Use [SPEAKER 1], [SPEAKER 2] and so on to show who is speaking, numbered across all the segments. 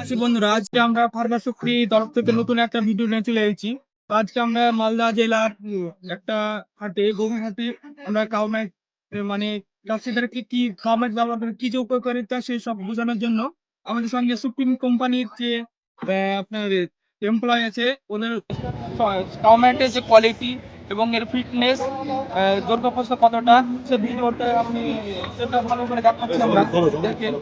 [SPEAKER 1] আছি বন্ধুরা আজকে আমরা ফার্মা তরফ থেকে নতুন একটা ভিডিও নিয়ে চলে এসেছি। আজকে আমরা মালদা জেলার একটা হাটে গরুর হাটে আমরা কাউমেট মানে চাষিদেরকে কি কাউমেট ব্যবহার সেই সব বোঝানোর জন্য আমাদের সঙ্গে সুপ্রিম কোম্পানির যে আপনার এমপ্লয় আছে ওদের কাউমেটের যে কোয়ালিটি এবং এর ফিটনেস দুর্গাপ্রস্থ কতটা, সে ভিডিওটা আপনি সেটা ভালো করে দেখাচ্ছি আমরা। দেখেন,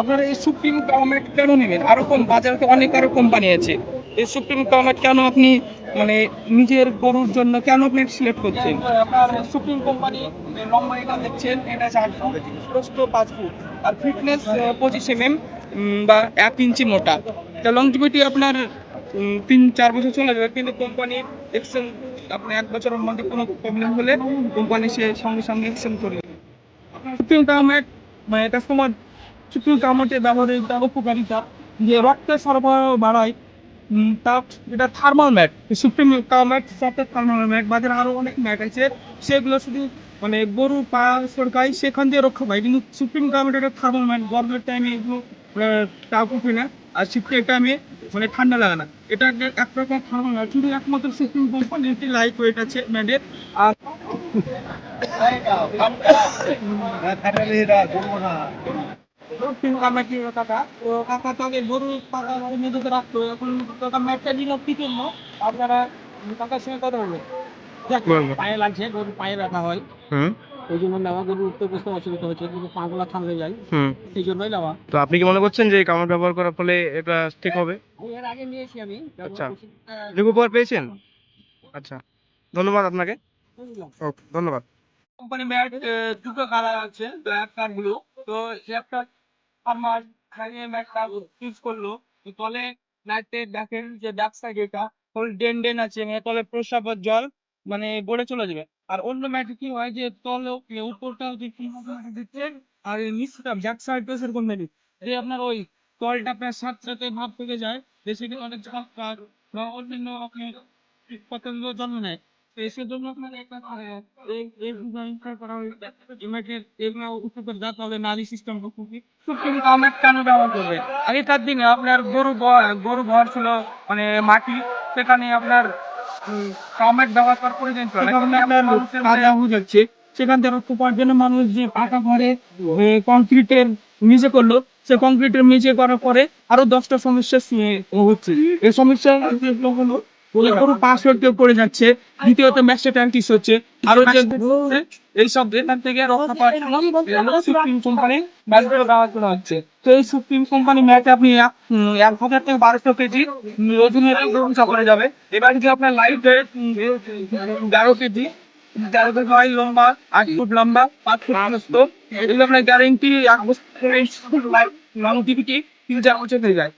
[SPEAKER 1] আপনারা এই সুপ্রিম কাউমেট কেন নেবেন? আরও কম বাজারে অনেক আরও কোম্পানি আছে। এই সুপ্রিম কাউমেট কেন আপনি মানে নিজের গরুর জন্য কেন আপনি সিলেক্ট করছেন? আপনার সুপ্রিম কোম্পানি লম্বা এটা দেখছেন, এটা চার ফুট প্রস্থ পাঁচ ফুট। আর ফিটনেস পঁচিশ এম বা এক ইঞ্চি মোটা। তা লংজিভিটি আপনার তিন, চার বছর চলে যাবে, কিন্তু কোম্পানি এক্সচেঞ্জ আপনি এক বছরের মধ্যে কোনো প্রবলেম হলে কোম্পানি সে সঙ্গে সঙ্গে এক্সচেঞ্জ করে দেবে। সুপ্রিম কাউমেট মানে কাস্টমার সুপ্রিম কাউমেটের ব্যবহারিকতা উপকারিতা, যে রক্তের সরবরাহ বাড়ায় তা এটা থার্মাল ম্যাট সুপ্রিম কাউমেট সফটের থার্মাল ম্যাট বাজারে আরও অনেক ম্যাট আছে, সেগুলো শুধু মানে গরু পা সরকাই সেখান দিয়ে রক্ষা পায়, কিন্তু সুপ্রিম কাউমেট এটা থার্মাল ম্যাট গরমের টাইমে এগুলো উঠে না, আর শীতের টাইমে মানে ঠান্ডা লাগে না। এটা এক প্রকার থার্মাল ম্যাট শুধু একমাত্র সুপ্রিম কোম্পানির একটি লাইট ওয়েট আছে ম্যাটের আর আপনারা কাকার সঙ্গে কথা বলবেন। দেখ, পায়ে লাগছে গরু পায়ে রাখা হয়। ওই জন্য নেওয়া গরু উঠতে বসতে অসুবিধা হচ্ছে কিন্তু পাগুলা ঠান্ডা যায়
[SPEAKER 2] হুম।
[SPEAKER 1] সেই জন্যই নেওয়া।
[SPEAKER 2] তো আপনি কি মনে করছেন যে এই কামড় ব্যবহার করার ফলে এটা ঠিক হবে?
[SPEAKER 1] এর আগে নিয়েছি আমি
[SPEAKER 2] আচ্ছা। পাওয়ার পেয়েছেন? আচ্ছা। ধন্যবাদ আপনাকে। ওকে ধন্যবাদ।
[SPEAKER 1] কোম্পানি ম্যাট দুটো কালার আছে ব্ল্যাক আর তো সে একটা আমার ম্যাটটা ইউজ করল। তো তলে লাইটে দেখেন যে ব্যাক সাইড এটা ফুল ডেন ডেন আছে মানে তলে প্রস্রাব জল মানে গড়ে চলে যাবে। আর অন্য ম্যাটে কি হয় যে তলে উপরটা হচ্ছে কি দিচ্ছে আর নিচটা ব্যাক সাইডটা সেরকম নেই যে আপনার ওই তলটা প্রায় সাথে সাথে ভাব থেকে যায় বেশি অনেক ঝাঁকার বা অন্যান্য পতঙ্গ জন্ম নেয়। তো এসের জন্য আপনার একটা এই ডিজাইনটা করা ইমেজের এগুলো উপকার যাতে নারী সিস্টেম খুবই কামেট কেন ব্যবহার করবে। আগেকার দিনে আপনার গরু গরু ঘর ছিল মানে মাটি, সেখানে আপনার ব্যবহার প্রয়োজন। সেখানে আপনার কাদা হয়ে যাচ্ছে সেখান থেকে মানুষ যে পাকা ঘরে কংক্রিটের নিচে করল সে কংক্রিটের করার পরে আরও দশটা সমস্যা হচ্ছে এই সমস্যা হলো পাসওয়ার্ড কেউ পড়ে যাচ্ছে। দ্বিতীয়ত ম্যাস্টাইটিস হচ্ছে। আরও যে এখান থেকে রক্ষা পাওয়ার সুপ্রিম কোম্পানি করা হচ্ছে। তো এই সুপ্রিম কোম্পানি ম্যাট আপনি এক হাজার থেকে বারোশো কেজি ওজনের চাপড়ে যাবে। এবার যদি আপনার লাইট তেরো কেজি তেরো হয় লম্বা আট ফুট লম্বা পাঁচ ফুট প্রস্ত এগুলো আপনার গ্যারেন্টি এক বছর লংটিভিটি তিন চার বছর হয়ে যায়।